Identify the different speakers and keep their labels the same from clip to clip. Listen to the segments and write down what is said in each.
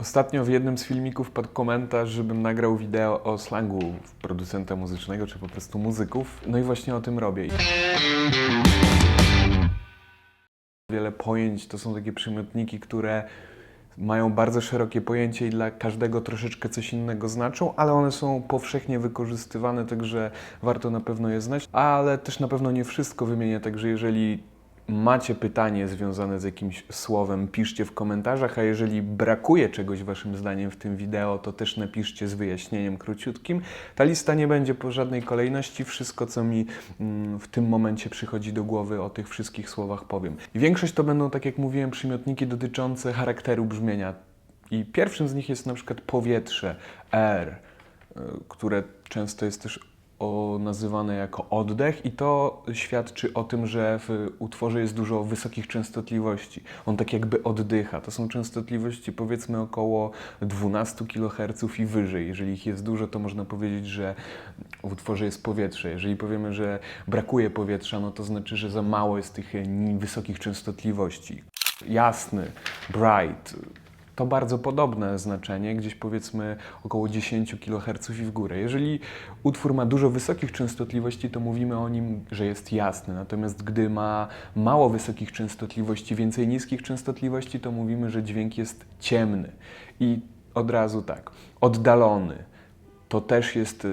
Speaker 1: Ostatnio w jednym z filmików padł komentarz, żebym nagrał wideo o slangu producenta muzycznego, czy po prostu muzyków. No i właśnie o tym robię. Wiele pojęć to są takie przymiotniki, które mają bardzo szerokie pojęcie i dla każdego troszeczkę coś innego znaczą, ale one są powszechnie wykorzystywane, także warto na pewno je znać, ale też na pewno nie wszystko wymienię, także jeżeli macie pytanie związane z jakimś słowem, piszcie w komentarzach, a jeżeli brakuje czegoś waszym zdaniem w tym wideo, to też napiszcie z wyjaśnieniem króciutkim. Ta lista nie będzie po żadnej kolejności, wszystko co mi mm, w tym momencie przychodzi do głowy o tych wszystkich słowach powiem. Większość to będą, tak jak mówiłem, przymiotniki dotyczące charakteru brzmienia. I pierwszym z nich jest na przykład powietrze, air, y, które często jest też o, nazywane jako oddech i to świadczy o tym, że w utworze jest dużo wysokich częstotliwości. On tak jakby oddycha. To są częstotliwości powiedzmy około 12 kHz i wyżej. Jeżeli ich jest dużo, to można powiedzieć, że w utworze jest powietrze. Jeżeli powiemy, że brakuje powietrza, no to znaczy, że za mało jest tych ni- wysokich częstotliwości. Jasny, bright, to bardzo podobne znaczenie, gdzieś powiedzmy około 10 kHz i w górę. Jeżeli utwór ma dużo wysokich częstotliwości, to mówimy o nim, że jest jasny. Natomiast gdy ma mało wysokich częstotliwości, więcej niskich częstotliwości, to mówimy, że dźwięk jest ciemny. I od razu tak, oddalony. To też jest y,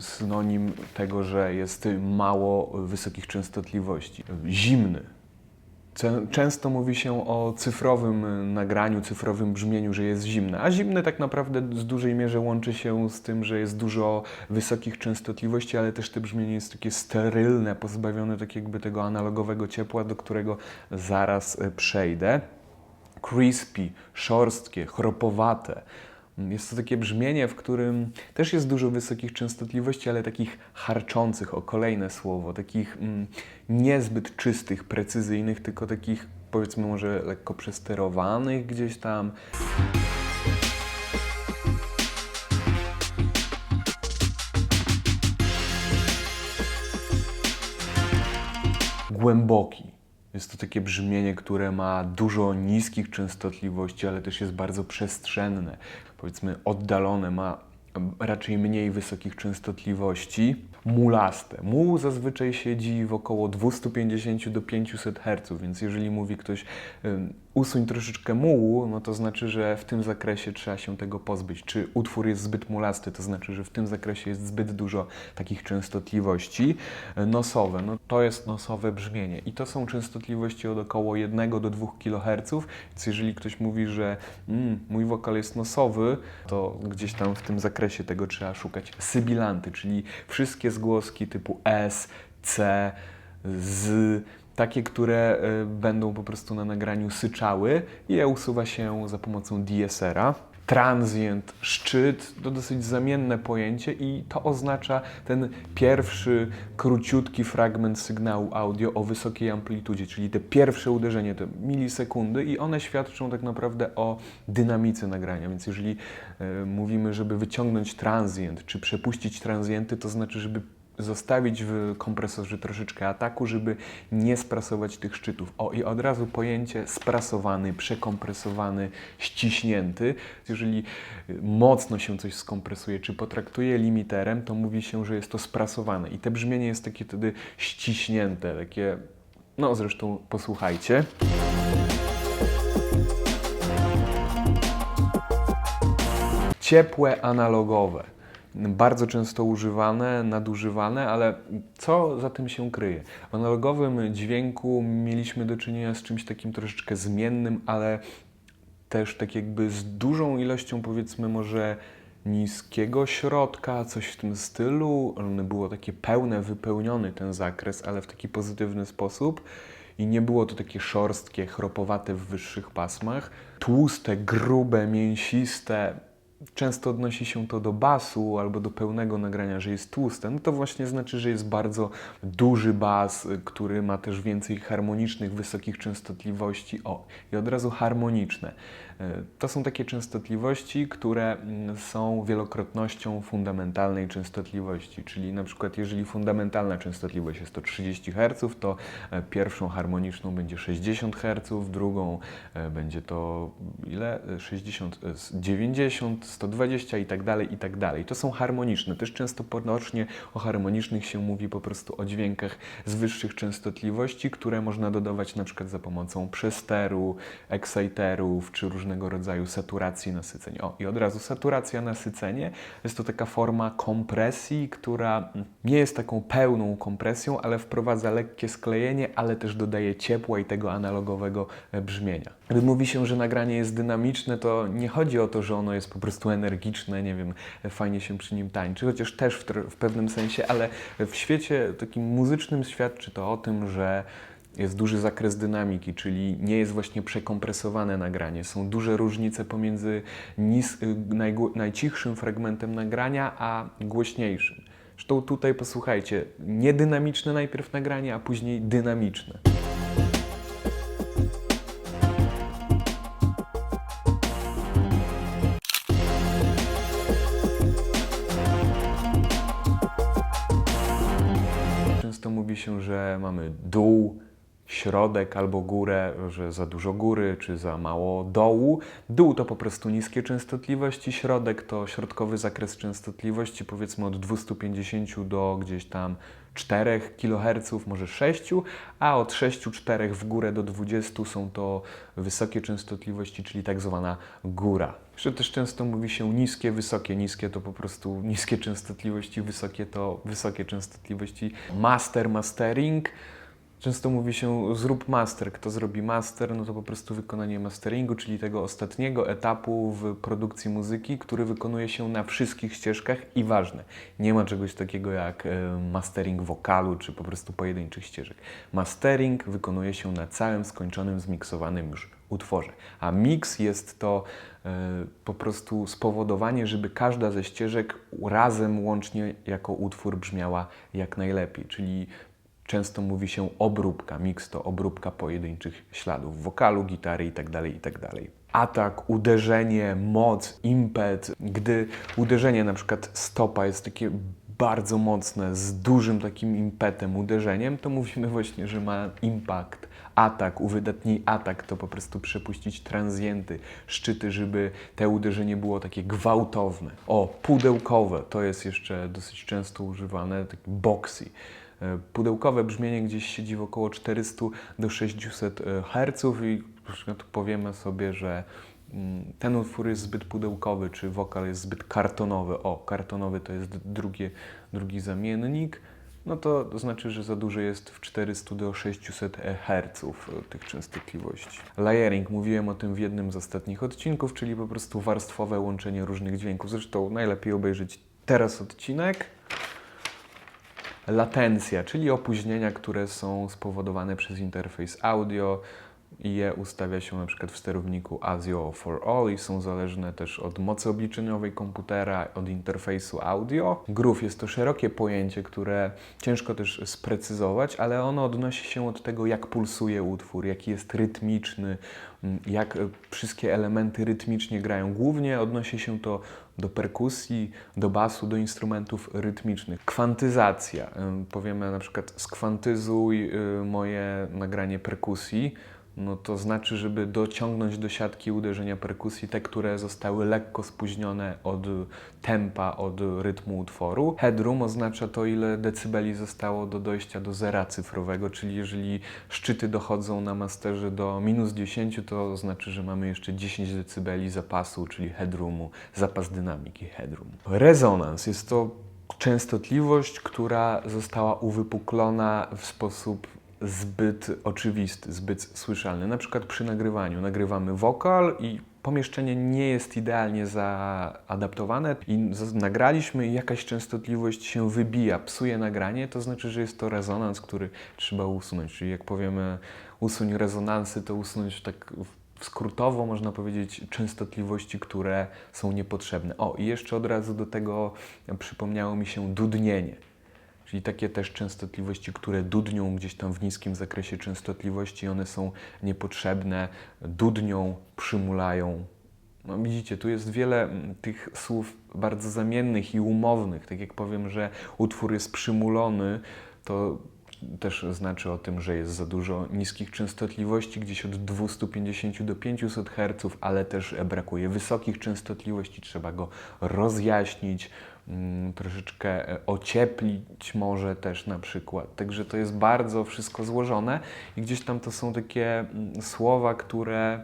Speaker 1: synonim tego, że jest mało wysokich częstotliwości. Zimny. Czę- Często mówi się o cyfrowym y, nagraniu, cyfrowym brzmieniu, że jest zimne, a zimne tak naprawdę z dużej mierze łączy się z tym, że jest dużo wysokich częstotliwości, ale też to brzmienie jest takie sterylne, pozbawione tak jakby tego analogowego ciepła, do którego zaraz y, przejdę. Crispy, szorstkie, chropowate. Jest to takie brzmienie, w którym też jest dużo wysokich częstotliwości, ale takich harczących, o kolejne słowo, takich mm, niezbyt czystych, precyzyjnych, tylko takich powiedzmy może lekko przesterowanych gdzieś tam. głęboki. Jest to takie brzmienie, które ma dużo niskich częstotliwości, ale też jest bardzo przestrzenne. Powiedzmy oddalone, ma raczej mniej wysokich częstotliwości. Mulaste. Muł zazwyczaj siedzi w około 250 do 500 Hz, więc jeżeli mówi ktoś usuń troszeczkę mułu, no to znaczy, że w tym zakresie trzeba się tego pozbyć. Czy utwór jest zbyt mulasty, to znaczy, że w tym zakresie jest zbyt dużo takich częstotliwości. Nosowe, no to jest nosowe brzmienie i to są częstotliwości od około 1 do 2 kHz, więc jeżeli ktoś mówi, że mm, mój wokal jest nosowy, to gdzieś tam w tym zakresie tego trzeba szukać. Sybilanty, czyli wszystkie zgłoski typu S, C, z, takie, które y, będą po prostu na nagraniu syczały i je usuwa się za pomocą DSR-a. Transient, szczyt to dosyć zamienne pojęcie i to oznacza ten pierwszy króciutki fragment sygnału audio o wysokiej amplitudzie, czyli te pierwsze uderzenie, te milisekundy i one świadczą tak naprawdę o dynamice nagrania, więc jeżeli e, mówimy, żeby wyciągnąć transient, czy przepuścić transienty, to znaczy, żeby zostawić w kompresorze troszeczkę ataku, żeby nie sprasować tych szczytów. O i od razu pojęcie sprasowany, przekompresowany, ściśnięty. Jeżeli y, mocno się coś skompresuje, czy potraktuje limiterem, to mówi się, że jest to sprasowane. I te brzmienie jest takie wtedy ściśnięte, takie, no zresztą posłuchajcie. Ciepłe analogowe. Bardzo często używane, nadużywane, ale co za tym się kryje? W analogowym dźwięku mieliśmy do czynienia z czymś takim troszeczkę zmiennym, ale też tak jakby z dużą ilością, powiedzmy, może niskiego środka, coś w tym stylu. One było takie pełne, wypełniony ten zakres, ale w taki pozytywny sposób. I nie było to takie szorstkie, chropowate w wyższych pasmach. Tłuste, grube, mięsiste, często odnosi się to do basu albo do pełnego nagrania, że jest tłuste, no to właśnie znaczy, że jest bardzo duży bas, y, który ma też więcej harmonicznych, wysokich częstotliwości. O, i od razu harmoniczne. E, To są takie częstotliwości, które mm, są wielokrotnością fundamentalnej częstotliwości, czyli na przykład jeżeli fundamentalna częstotliwość jest to 30 Hz, to e, pierwszą harmoniczną będzie 60 Hz, drugą e, będzie to ile? E, 60, e, s- 90, 120 i tak dalej, i tak dalej. To są harmoniczne. Też często potocznie o harmonicznych się mówi po prostu o dźwiękach z wyższych częstotliwości, które można dodawać na przykład za pomocą przesteru, exciterów czy różnego rodzaju saturacji nasyceń. O, i od razu saturacja, nasycenie jest to taka forma kompresji, która nie jest taką pełną kompresją, ale wprowadza lekkie sklejenie, ale też dodaje ciepła i tego analogowego brzmienia. Gdy mówi się, że nagranie jest dynamiczne, to nie chodzi o to, że ono jest po prostu energiczne, nie wiem, fajnie się przy nim tańczy, chociaż też w, w pewnym sensie, ale w świecie takim muzycznym świadczy to o tym, że jest duży zakres dynamiki, czyli nie jest właśnie przekompresowane nagranie. Są duże różnice pomiędzy nis, y, najcichszym fragmentem nagrania, a głośniejszym. Zresztą tutaj posłuchajcie, niedynamiczne najpierw nagranie, a później dynamiczne. Się, że mamy dół, środek albo górę, że za dużo góry czy za mało dołu. Dół to po prostu niskie częstotliwości, środek to środkowy zakres częstotliwości, powiedzmy od 250 do gdzieś tam 4 kHz, może 6, a od 6-4 w górę do 20 są to wysokie częstotliwości, czyli tak zwana góra. Jeszcze też często mówi się niskie, wysokie. Niskie to po prostu niskie częstotliwości, wysokie to wysokie częstotliwości. Master, mastering. Często mówi się zrób master. Kto zrobi master, no to po prostu wykonanie masteringu, czyli tego ostatniego etapu w produkcji muzyki, który wykonuje się na wszystkich ścieżkach i ważne. Nie ma czegoś takiego jak e, mastering wokalu, czy po prostu pojedynczych ścieżek. Mastering wykonuje się na całym skończonym, zmiksowanym już utworze. A mix jest to e, po prostu spowodowanie, żeby każda ze ścieżek razem, łącznie jako utwór brzmiała jak najlepiej. Czyli często mówi się obróbka. Mix to obróbka pojedynczych śladów wokalu, gitary itd. itd. Atak, uderzenie, moc, impet. Gdy uderzenie, na przykład stopa, jest takie bardzo mocne, z dużym takim impetem, uderzeniem, to mówimy właśnie, że ma impact. Atak, uwydatnij atak, to po prostu przepuścić transienty, szczyty, żeby te uderzenie było takie gwałtowne. O, pudełkowe, to jest jeszcze dosyć często używane, taki boxy. E, Pudełkowe brzmienie gdzieś siedzi w około 400 do 600 Hz i na przykład powiemy sobie, że mm, ten utwór jest zbyt pudełkowy, czy wokal jest zbyt kartonowy. O, kartonowy to jest drugie, drugi zamiennik. No to, to znaczy, że za duży jest w 400 do 600 Hz tych częstotliwości. Layering, mówiłem o tym w jednym z ostatnich odcinków, czyli po prostu warstwowe łączenie różnych dźwięków. Zresztą najlepiej obejrzeć teraz odcinek. Latencja, czyli opóźnienia, które są spowodowane przez interfejs audio i je ustawia się na przykład w sterowniku ASIO for All i są zależne też od mocy obliczeniowej komputera, od interfejsu audio. Groove jest to szerokie pojęcie, które ciężko też sprecyzować, ale ono odnosi się od tego, jak pulsuje utwór, jaki jest rytmiczny, mm, jak wszystkie elementy rytmicznie grają. Głównie odnosi się to do perkusji, do basu, do instrumentów rytmicznych. Kwantyzacja. Powiemy na przykład skwantyzuj y, moje nagranie perkusji. No to znaczy, żeby dociągnąć do siatki uderzenia perkusji te, które zostały lekko spóźnione od tempa, od rytmu utworu. Headroom oznacza to, ile decybeli zostało do dojścia do zera cyfrowego, czyli jeżeli szczyty dochodzą na masterze do minus 10, to znaczy, że mamy jeszcze 10 decybeli zapasu, czyli headroomu, zapas dynamiki headroom. Rezonans jest to częstotliwość, która została uwypuklona w sposób zbyt oczywisty, zbyt słyszalny. Na przykład przy nagrywaniu nagrywamy wokal i pomieszczenie nie jest idealnie zaadaptowane i nagraliśmy i jakaś częstotliwość się wybija, psuje nagranie, to znaczy, że jest to rezonans, który trzeba usunąć. Czyli jak powiemy usuń rezonansy, to usunąć tak skrótowo można powiedzieć częstotliwości, które są niepotrzebne. O, i jeszcze od razu do tego przypomniało mi się dudnienie. Czyli takie też częstotliwości, które dudnią gdzieś tam w niskim zakresie częstotliwości, one są niepotrzebne, dudnią, przymulają, No widzicie, tu jest wiele mm, tych słów bardzo zamiennych i umownych. Tak jak powiem, że utwór jest przymulony, to też znaczy o tym, że jest za dużo niskich częstotliwości, gdzieś od 250 do 500 Hz, ale też brakuje wysokich częstotliwości, trzeba go rozjaśnić, mm, troszeczkę e, ocieplić może też na przykład. Także to jest bardzo wszystko złożone i gdzieś tam to są takie mm, słowa, które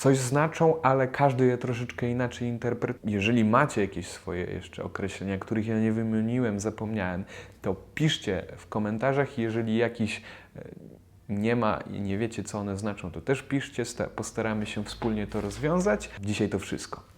Speaker 1: coś znaczą, ale każdy je troszeczkę inaczej interpretuje. Jeżeli macie jakieś swoje jeszcze określenia, których ja nie wymieniłem, zapomniałem, to piszcie w komentarzach. Jeżeli jakiś e, nie ma i nie wiecie, co one znaczą, to też piszcie. Sta- Postaramy się wspólnie to rozwiązać. Dzisiaj to wszystko.